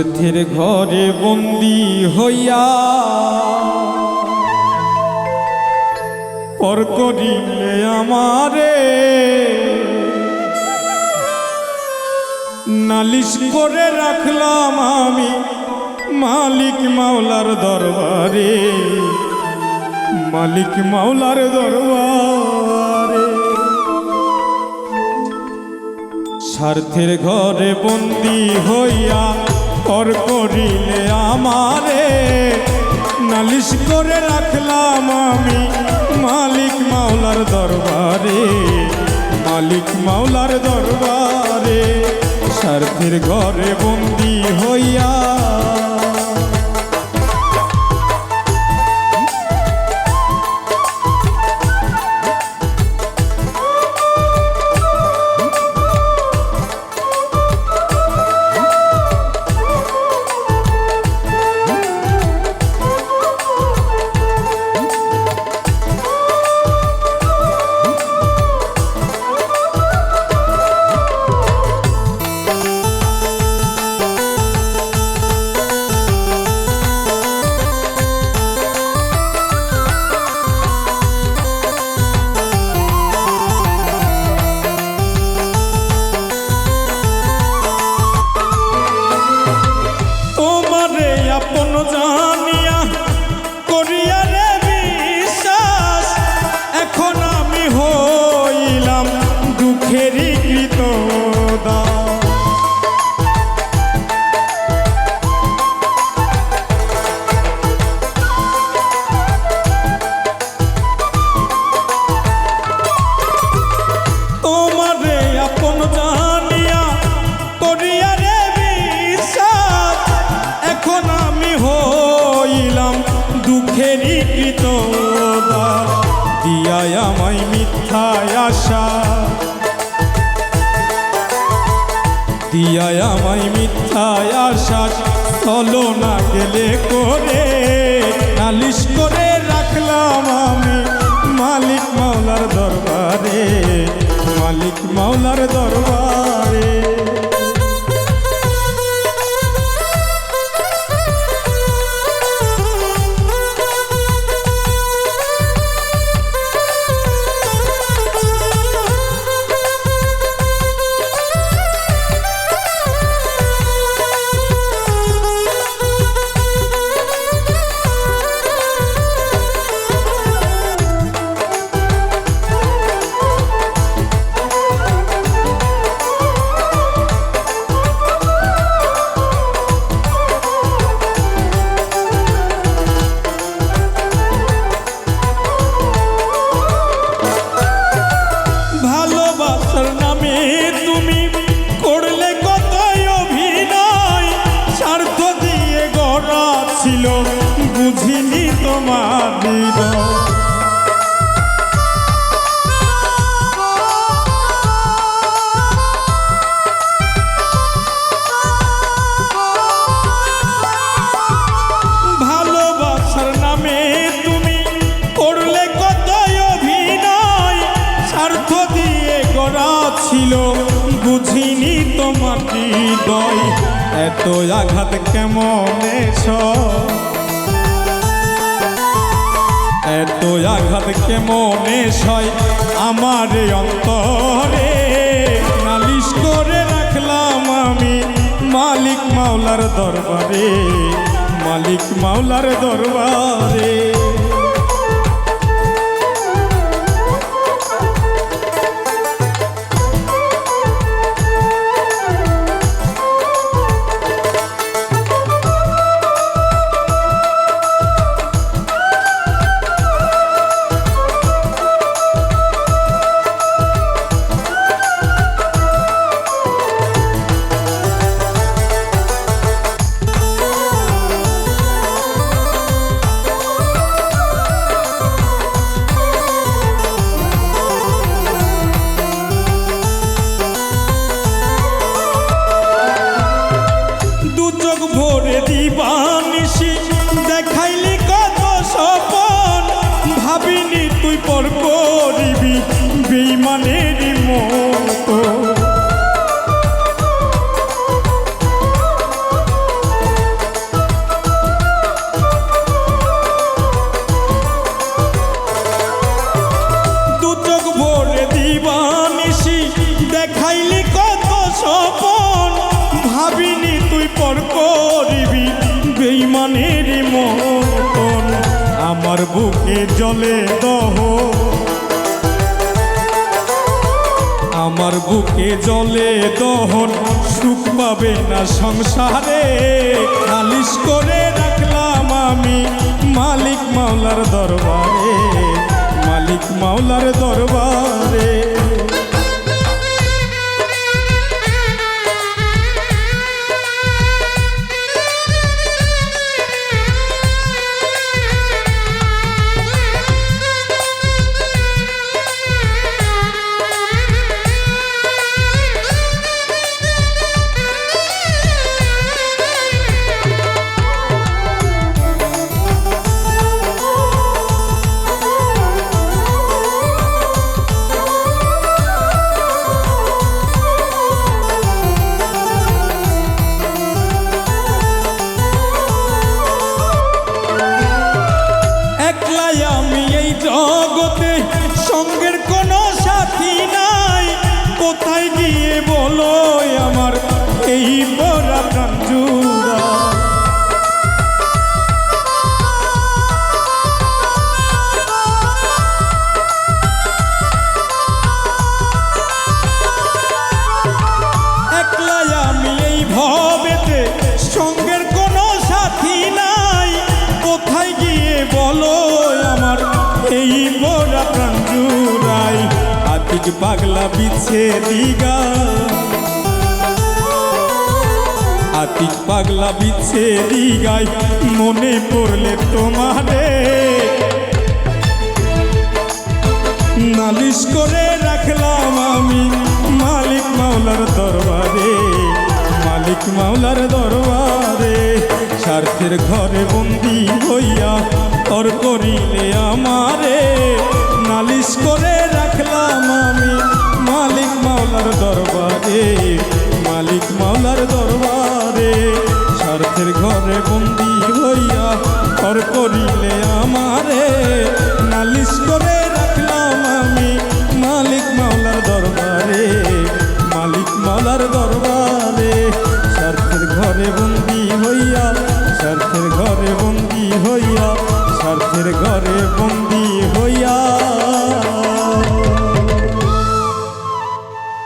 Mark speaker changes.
Speaker 1: স্বার্থের ঘরে বন্দি হইয়া পর করিলে আমারে নালিশ করে রাখলাম আমি মালিক মাওলার দরবারে, মালিক মাওলার দরবারে। স্বার্থের ঘরে বন্দি হইয়া পর করিলে আমারে। নালিশ করে রাখলাম আমি মালিক মাওলার দরবারে, মালিক মাওলার দরবারে। স্বার্থের ঘরে বন্দি হইয়া দিয়ায় আমায় মিথ্যায় আশ্বাস চলো না গেলে করে। নালিশ করে রাখলাম আমি মালিক মাওলার দরবারে, মালিক মাওলার দরবারে। এত আঘাত কেমন এত আঘাত কেমন সয় আমার অন্তরে নালিশ করে রাখলাম আমি মালিক মাওলার দরবারে, মালিক মাওলার দরবারে। আমার বুকে জলে দহ। আমার বুকে জলে দহন সুখ পাবে না সংসারে। নালিশ করে রাখলাম আমি মালিক মাওলার দরবারে, মালিক মাওলার দরবারে। আতিক পাগলা বিছে দিগা। আতিক পাগলা বিছে দিগাই মনে পড়লে তোমারে। নালিশ করে রাখলাম আমি মালিক মাওলার দরবারে, মালিক মাওলার দরবারে। স্বার্থের ঘরে বন্দি হইয়া তর করিলে আমারে, নালিশ করে আমি মালিক মাওলার দরবারে, মালিক মাওলার দরবারে, স্বার্থের ঘরে বন্দি হইয়া তর করিলে আমারে। নালিশ করে রাখলাম আমি মালিক মাওলার দরবারে, মালিক মাওলার দরবারে। স্বার্থের ঘরে বন্দি হইয়া, স্বার্থের ঘরে বন্দি হইয়া, স্বার্থের ঘরে বন্দি